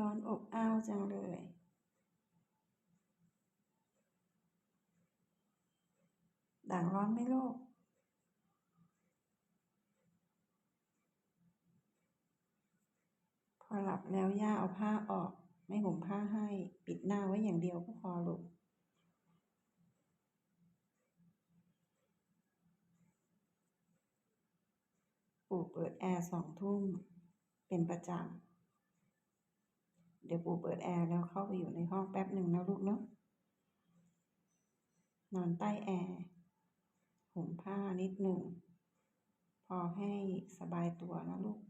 ร้อนอบอ้าวจังเลย ด่างร้อนไหมลูกพอหลับแล้วย่าเอาผ้าออก ไม่ห่มผ้าให้ ปิดหน้าไว้อย่างเดียวก็พอลูกปู่เปิดแอร์สองทุ่ม เป็นประจำ เดี๋ยวปู่เปิดแอร์แล้วเข้าไปอยู่ในห้องแป๊บหนึ่งนะลูกเนาะนอนใต้แอร์ห่มผ้านิดหนึ่ง พอให้สบายตัวนะลูก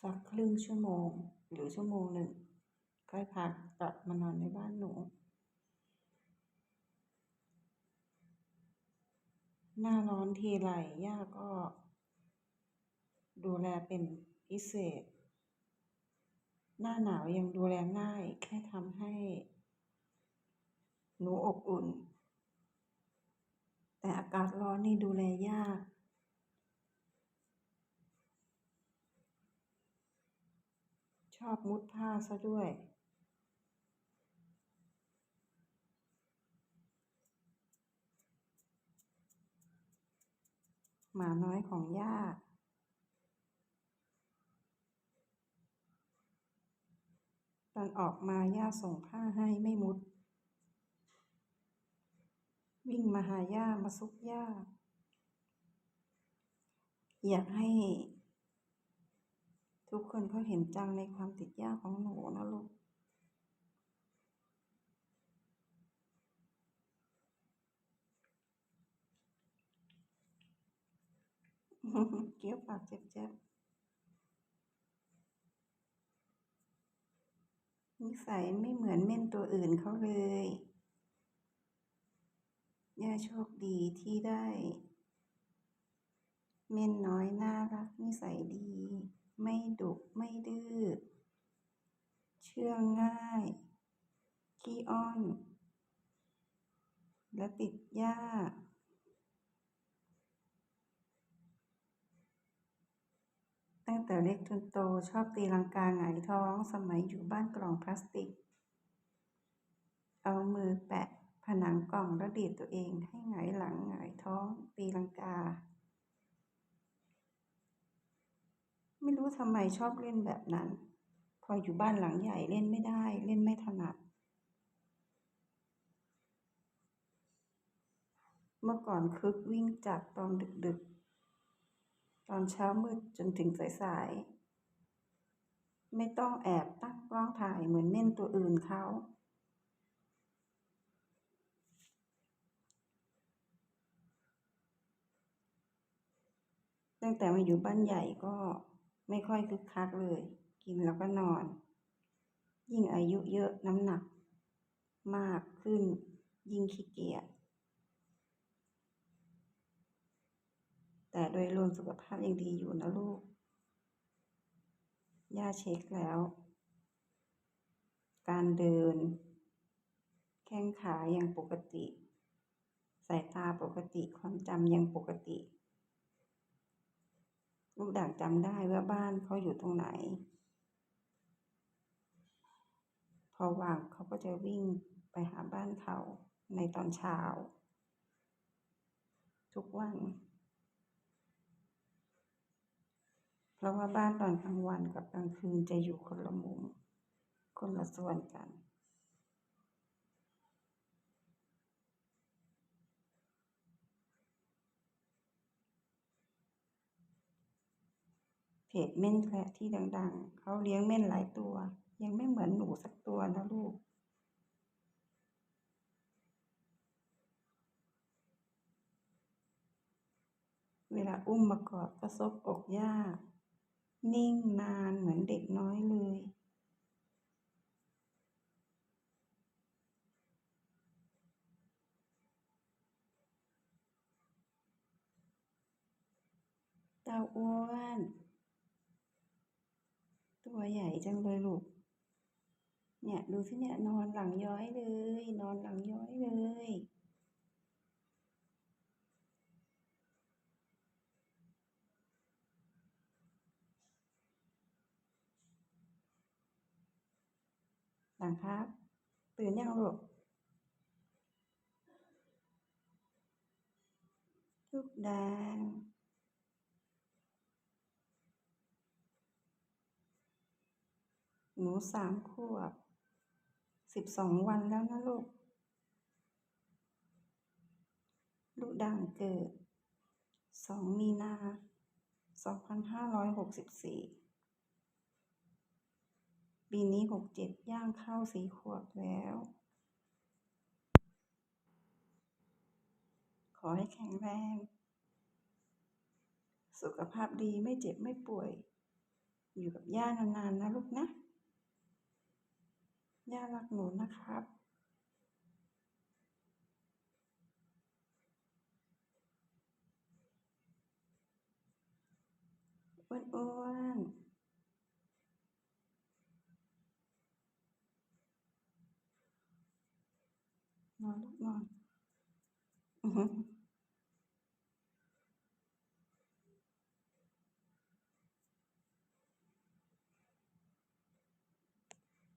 สักครึ่งชั่วโมงหรือชั่วโมงหนึ่งค่อยพักกลับมานอนในบ้านหนู หน้าร้อนทีไรย่าก็ ดูแลเป็นพิเศษ หน้าหนาวยังดูแลง่าย แค่ทำให้ หนูอบอุ่น แต่อากาศร้อนนี่ดูแลยากชอบมุดผ้าซะด้วย หมาน้อยของย่าตอนออกมาย่าส่งผ้าให้ไม่มุด วิ่งมาหาย่ามาซุกย่า อยากให้ ทุกคนเขาเห็นจังในความติดย่าของหนูนะลูก เกี้ยวปากเจ็บๆนิสัยไม่เหมือนเม่นตัวอื่นเขาเลยย่าโชคดีที่ได้ เม่นน้อยน่ารักนิสัยดี ไม่ดุไม่ดื้อ เชื่องง่าย ขี้อ้อน และติดยาตั้ แต่เล็กจนโตชอบตีลังกาหงายท้องสมัยอยู่บ้านกล่องพลาสติก เอามือแปะผนังกล่องแล้วดีดตัวเองให้หงายหลังหงายท้องตีลังกา ไม่รู้ทำไมชอบเล่นแบบนั้น พออยู่บ้านหลังใหญ่เล่นไม่ได้เล่นไม่ถนัด เมื่อก่อนคึกวิ่งจัดตอนดึกๆ อนเช้ามืดจนถึงสายๆ ไม่ต้องแอบตั้งกล้องถ่ายเหมือนเม่นตัวอื่นเขา ตั้งแต่มาอยู่บ้านใหญ่ก็ไม่ค่อยคึกคักเลย กินแล้วก็นอน ยิ่งอายุเยอะน้ำหนัก มากขึ้นยิ่งขี้เกียจ แต่โดยรวมสุขภาพยังดีอยู่นะลูก ย่าเช็คแล้ว การเดิน แข้งขายังปกติ สายตาปกติ ความจำยังปกติ ลูกด่างจำได้ว่าบ้านเขาอยู่ตรงไหน พอว่างเขาก็จะวิ่งไปหาบ้านเขาในตอนเช้า ทุกวัน เพ ราะว่าบ้านตอนกลางวันกับกลางคืนจะอยู่คนละมุม คนละส่วนกัน เพจเม่นแคระที่ดังๆ เขาเลี้ยงเม่นหลายตัว ยังไม่เหมือนหนูสักตัวนะลูกเวลาอุ้มมากอดก็ซบอกย่า นิ่งนานเหมือนเด็กน้อยเลย ตาอ้วน ตัวใหญ่จังเลยลูก เนี่ย ดูสิเนี่ย นอนหลังย้อยเลย นอนหลังย้อยเลย หลังครับ ตื่นยังลูกลูกแดงหนูสามขวบสิบสองวันแล้วนะลูก ลูกด่างเกิดสองมีนาสองพันห้าร้อยหกสิบสี่ ปีนี้หกเจ็ดย่างเข้าสี่ขวบแล้ว ขอให้แข็งแรง สุขภาพดีไม่เจ็บไม่ป่วย อยู่กับย่านานๆนะลูกนะ ย่ารักหนูนะครับอ้วนๆ น